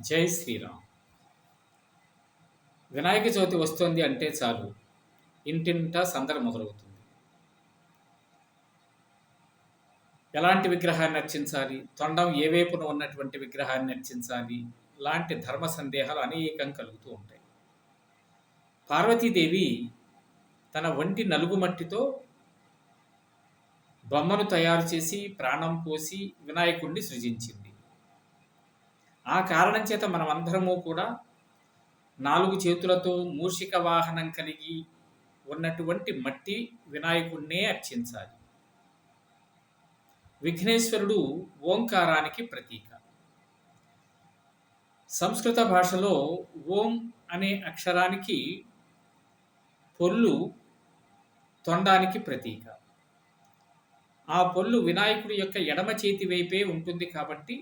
జై శ్రీరామ్. వినాయక చవితి వస్తుంది అంటే చాలు. ఇంటింటా సందడి మొదలవుతుంది. ఎలాంటి విగ్రహాన్ని అర్చించాలి? తొండం ఏ వైపున ఉన్నటువంటి విగ్రహాన్ని అర్చించాలి? లాంటి ధర్మ సందేహాలు అనేకం కలుగుతూ ఉంటాయి. పార్వతీదేవి తన వంటి నలుగు మట్టితో బొమ్మను తయారు చేసి ప్రాణం పోసి వినాయకుడిని సృజించింది. ఆ కారణం చేత మనమందరము కూడా నాలుగు చేతులతో మూషిక వాహనం కలిగి ఉన్నటువంటి మట్టి వినాయకుడినే అర్చించాలి. విఘ్నేశ్వరుడు ఓంకారానికి ప్రతీక. సంస్కృత భాషలో ఓం అనే అక్షరానికి పొల్లు తొండానికి ప్రతీక. ఆ పొల్లు వినాయకుడి యొక్క ఎడమ చేతి వైపే ఉంటుంది కాబట్టి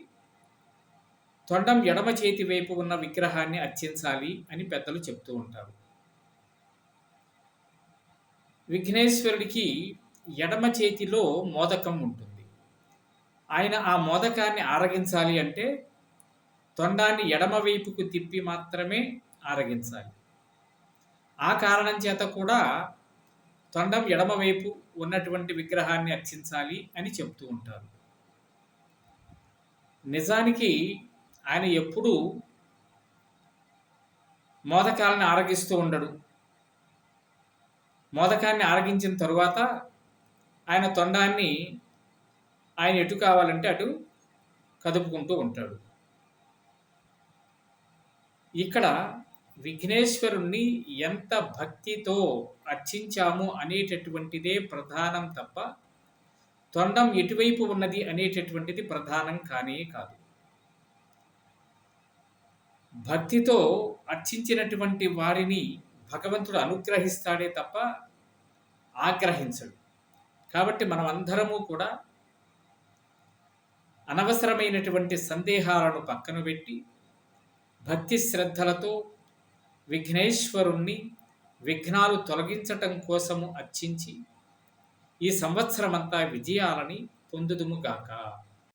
తొండం ఎడమ చేతి వైపు ఉన్న విగ్రహాన్ని అర్చించాలి అని పెద్దలు చెప్తూ ఉంటారు. విఘ్నేశ్వరుడికి ఎడమ చేతిలో మోదకం ఉంటుంది. ఆయన ఆ మోదకాన్ని ఆరగించాలి అంటే తొండాన్ని ఎడమ వైపుకు తిప్పి మాత్రమే ఆరగించాలి. ఆ కారణం చేత కూడా తొండం ఎడమవైపు ఉన్నటువంటి విగ్రహాన్ని అర్చించాలి అని చెప్తూ ఉంటారు. నిజానికి ఆయన ఎప్పుడూ మోదకాలను ఆరగిస్తూ ఉండడు. మోదకాన్ని ఆరగించిన తరువాత ఆయన తొండాన్ని ఆయన ఎటు కావాలంటే అటు కదుపుకుంటూ ఉంటాడు. ఇక్కడ విఘ్నేశ్వరుణ్ణి ఎంత భక్తితో అర్చించాము అనేటటువంటిదే ప్రధానం తప్ప తొండం ఎటువైపు ఉన్నది అనేటటువంటిది ప్రధానం కానే కాదు. భక్తితో అర్చించినటువంటి వారిని భగవంతుడు అనుగ్రహిస్తాడే తప్ప ఆగ్రహించడు. కాబట్టి మనం అందరము కూడా అనవసరమైనటువంటి సందేహాలను పక్కన పెట్టి భక్తి శ్రద్ధలతో విఘ్నేశ్వరుణ్ణి విఘ్నాలు తొలగించటం కోసము అర్చించి ఈ సంవత్సరమంతా విజయాలని పొందుదుముగాక